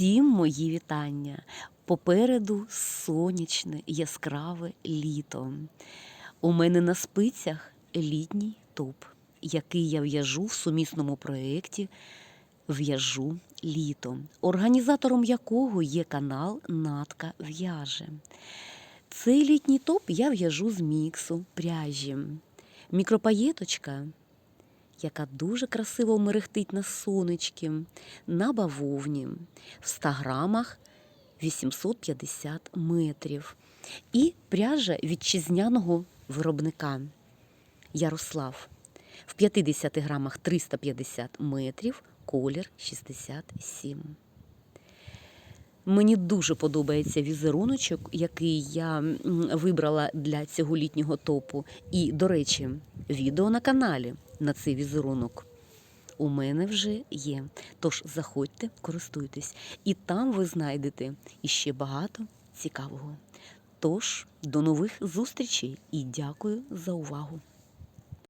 Всім мої вітання. Попереду сонячне, яскраве літо. У мене на спицях літній топ, який я в'яжу в сумісному проєкті В'яжу літо, організатором якого є канал Натка В'яже. Цей літній топ я в'яжу з міксу пряжі. Мікропаєточка яка дуже красиво мерехтить на сонечки, на бавовні, в 100 грамах 850 метрів. І пряжа вітчизняного виробника Ярослав. В 50 грамах 350 метрів, колір 67. Мені дуже подобається візеруночок, який я вибрала для цього літнього топу. І, до речі, відео на каналі на цей візерунок у мене вже є. Тож заходьте, користуйтесь, і там ви знайдете іще багато цікавого. Тож, до нових зустрічей і дякую за увагу!